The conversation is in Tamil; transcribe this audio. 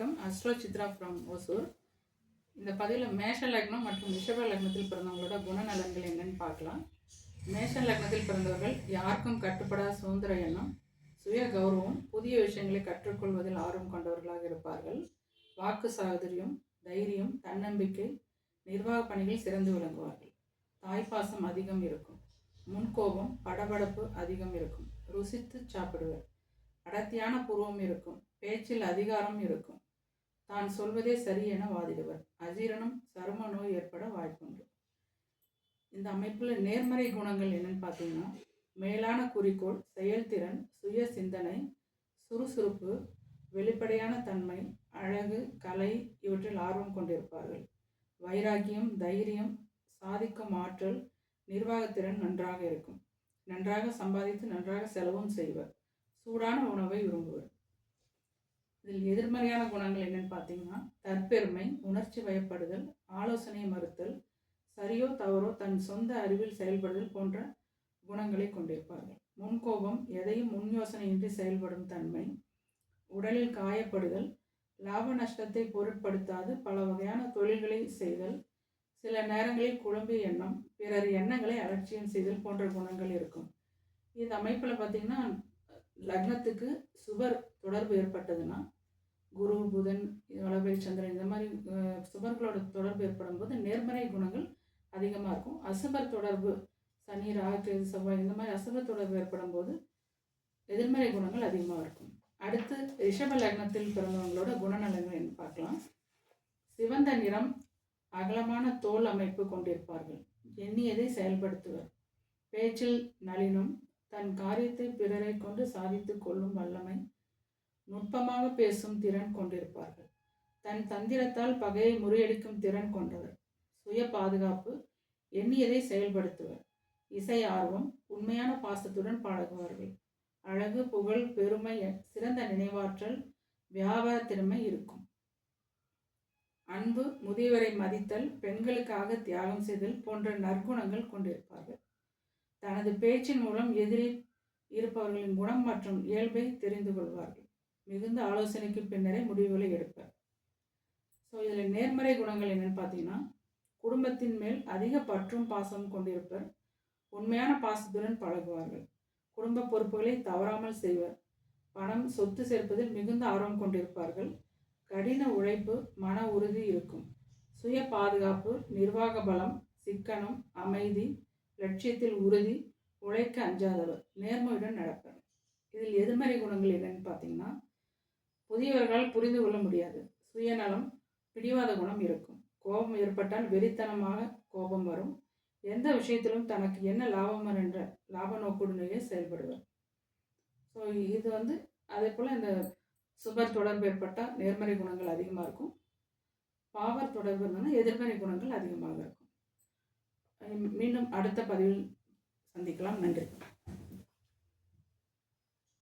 வணக்கம். Astro Chitra from Hosur. இந்த பதிவில் மேஷ லக்னம் மற்றும் ரிஷப லக்னத்தில் பிறந்தவங்களோட குணநலன்கள் என்னன்னு பார்க்கலாம். மேஷ லக்னத்தில் பிறந்தவர்கள் யாருக்கும் கட்டுப்படாத சுதந்திர எண்ணம் சுய கௌரவம் புதிய விஷயங்களை கற்றுக்கொள்வதில் ஆர்வம் கொண்டவர்களாக இருப்பார்கள். வாக்கு சாதுரியம் தைரியம் தன்னம்பிக்கை நிர்வாக பணிகள் சிறந்து விளங்குவார்கள். தாய்ப்பாசம் அதிகம் இருக்கும். முன்கோபம் படபடப்பு அதிகம் இருக்கும். ருசித்து சாப்பிடுவர். அடர்த்தியான புருவம் இருக்கும். பேச்சில் அதிகாரம் இருக்கும். தான் சொல்வதே சரி என வாதிடுவர். அஜீரணம் சரும நோய் ஏற்பட வாய்ப்புண்டு. இந்த அமைப்பில் நேர்மறை குணங்கள் என்னன்னு பார்த்தீங்கன்னா மேலான குறிக்கோள் செயல்திறன் சுய சிந்தனை சுறுசுறுப்பு வெளிப்படையான தன்மை அழகு கலை இவற்றில் ஆர்வம் கொண்டிருப்பார்கள். வைராக்கியம் தைரியம் சாதிக்கும் ஆற்றல் நிர்வாகத்திறன் நன்றாக இருக்கும். நன்றாக சம்பாதித்து நன்றாக செலவும் செய்வர். சூடான உணவை விரும்புவர். இதில் எதிர்மறையான குணங்கள் என்னென்னு பார்த்தீங்கன்னா தற்பெருமை உணர்ச்சி வயப்படுதல் ஆலோசனை மறுத்தல் சரியோ தவறோ தன் சொந்த அறிவில் செயல்படுதல் போன்ற குணங்களை கொண்டிருப்பார்கள். முன்கோபம் எதையும் முன் யோசனையின்றி செயல்படும் தன்மை உடலில் காயப்படுதல் லாப நஷ்டத்தை பொருட்படுத்தாது பல வகையான தொழில்களை செய்தல் சில நேரங்களில் குழம்பிய எண்ணம் பிறர் எண்ணங்களை அலட்சியம் செய்தல் போன்ற குணங்கள் இருக்கும். இந்த அமைப்பில் பார்த்திங்கன்னா லக்னத்துக்கு சுவர் தொடர்பு ஏற்பட்டதுன்னா குரு புதன் வளர்பை சந்திரன் இந்த மாதிரி சுபர்களோட தொடர்பு ஏற்படும் போது நேர்மறை குணங்கள் அதிகமாக இருக்கும். அசுபர் தொடர்பு சனி ராகு செவ்வாய் இந்த மாதிரி அசுபர் தொடர்பு ஏற்படும் போது எதிர்மறை குணங்கள் அதிகமாக இருக்கும். அடுத்து ரிஷப லக்னத்தில் பிறந்தவங்களோட குணநலங்கள் என்று பார்க்கலாம். சிவந்த நிறம் அகலமான தோல் அமைப்பு கொண்டிருப்பார்கள். எண்ணியதை செயல்படுத்துவர்? பேச்சில் நளினம் தன் காரியத்தை பிறரை கொண்டு சாதித்து கொள்ளும் வல்லமை நுட்பமாக பேசும் திறன் கொண்டிருப்பார்கள். தன் தந்திரத்தால் பகையை முறியடிக்கும் திறன் கொண்டவர். சுய பாதுகாப்பு எண்ணியதை செயல்படுத்துவர். இசை ஆர்வம் உண்மையான பாசத்துடன் பழகுவார்கள் அழகு புகழ் பெருமை சிறந்த நினைவாற்றல் வியாபார திறமை இருக்கும். அன்பு முதியவரை மதித்தல் பெண்களுக்காக தியாகம் செய்தல் போன்ற நற்குணங்கள் கொண்டிருப்பார்கள். தனது பேச்சின் மூலம் எதிரில் இருப்பவர்களின் குணம் மற்றும் இயல்பை தெரிந்து கொள்வார்கள். மிகுந்த ஆலோசனைக்கு பின்னரே முடிவுகளை எடுப்பார். ஸோ இதில் நேர்மறை குணங்கள் என்னென்னு பார்த்தீங்கன்னா குடும்பத்தின் மேல் அதிக பற்றும் பாசமும் கொண்டிருப்பர். உண்மையான பாசத்துடன் பழகுவார்கள். குடும்ப பொறுப்புகளை தவறாமல் செய்வர். பணம் சொத்து சேர்ப்பதில் மிகுந்த ஆர்வம் கொண்டிருப்பார்கள். கடின உழைப்பு மன உறுதி இருக்கும். சுய பாதுகாப்பு நிர்வாக பலம் சிக்கனம் அமைதி லட்சியத்தில் உறுதி உழைக்க அஞ்சாதவர் நேர்மையுடன் நடப்பர். இதில் எதிர்மறை குணங்கள் என்னன்னு பார்த்தீங்கன்னா புதியவர்களால் புரிந்து கொள்ள முடியாது. சுயநலம் பிடிவாத குணம் இருக்கும். கோபம் ஏற்பட்டால் வெறித்தனமாக கோபம் வரும். எந்த விஷயத்திலும் தனக்கு என்ன லாபம் என்ற லாப நோக்குடனேயே செயல்படுவார். ஸோ இது வந்து அதே போல் இந்த சுபர் தொடர்பு ஏற்பட்டால் நேர்மறை குணங்கள் அதிகமாக இருக்கும். பாவர் தொடர்பு இருந்ததுன்னா எதிர்மறை குணங்கள் அதிகமாக இருக்கும். மீண்டும் அடுத்த பதிவில் சந்திக்கலாம். நன்றி.